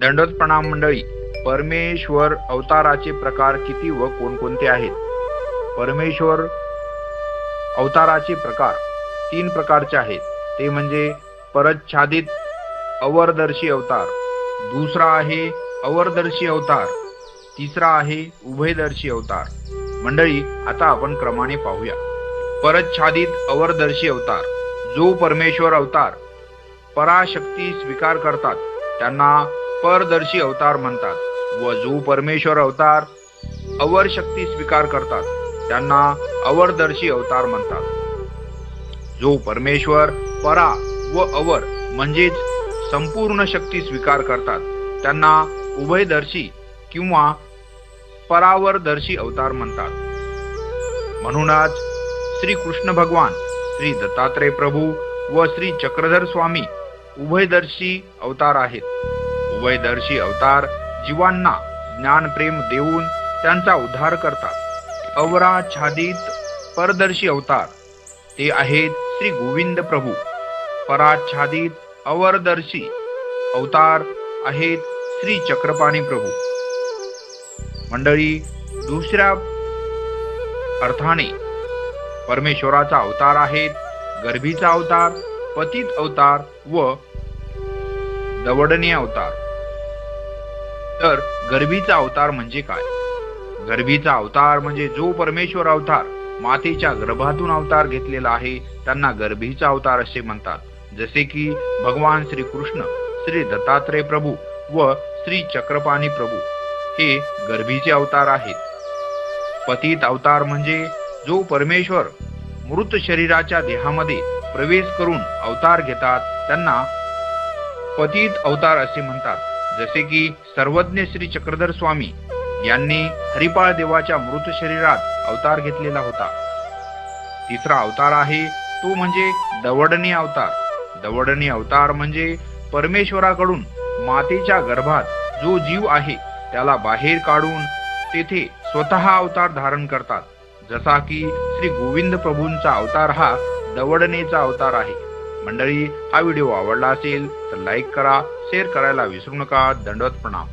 दंडोत प्रणाम मंडळी परमेश्वर अवताराचे प्रकार किती व कोणकोणते आहेत? परमेश्वर अवताराचे प्रकार तीन प्रकारचे आहेत. ते म्हणजे परच्छादित अवरदर्शी अवतार दुसरा आहे अवरदर्शी अवतार तिसरा आहे उभयदर्शी अवतार. मंडळी आता आपण क्रमाने पाहूया. परच्छादित अवरदर्शी अवतार जो परमेश्वर अवतार पराशक्ती स्वीकार करतात. त्यांना परदर्शी अवतार म्हणतात व जो परमेश्वर अवतार अवर शक्ती स्वीकार करतात त्यांना अवरदर्शी अवतार म्हणतात. जो परमेश्वर परा व अवर म्हणजेच संपूर्ण शक्ती स्वीकार करतात त्यांना उभयदर्शी किंवा परावरदर्शी अवतार म्हणतात. म्हणूनच श्री कृष्ण भगवान श्री दत्तात्रय प्रभू व श्री चक्रधर स्वामी उभयदर्शी अवतार आहेत. उभयदर्शी अवतार जीवांना ज्ञान प्रेम देऊन त्यांचा उद्धार करतात. अवराच्छादित परदर्शी अवतार. ते आहेत श्री गोविंद प्रभू. पराच्छादित अवरदर्शी अवतार आहेत श्री चक्रपाणी प्रभू. मंडळी दुसऱ्या अर्थाने परमेश्वराचा अवतार आहेत गर्भीचा अवतार पतित अवतार व दवडणे अवतार. तर गर्भीचा अवतार म्हणजे काय? गर्भीचा अवतार म्हणजे जो परमेश्वर अवतार मातेच्या गर्भातून अवतार घेतलेला आहे त्यांना गर्भीचा अवतार असे म्हणतात. जसे की भगवान श्री कृष्ण श्री दत्तात्रय प्रभू व श्री चक्रपाणी प्रभू हे गर्भीचे अवतार आहेत. पतित अवतार म्हणजे जो परमेश्वर मृत शरीराच्या देहामध्ये प्रवेश करून अवतार घेतात त्यांना पतित अवतार असे म्हणतात. जसे की सर्वज्ञ श्री चक्रधर स्वामी यांनी हरिपाळ देवाच्या मृत शरीरात अवतार घेतलेला होता. तिसरा अवतार आहे तो म्हणजे दवडणी अवतार. दवडणी अवतार म्हणजे परमेश्वराकडून मातेच्या गर्भात जो जीव आहे त्याला बाहेर काढून तेथे स्वतः अवतार धारण करतात. जसा की श्री गोविंद प्रभूंचा अवतार हा दवडणेचा अवतार आहे. मंडळी हा व्हिडिओ आवडला असेल तर लाईक करा शेअर करायला विसरू नका. दंडवत प्रणाम.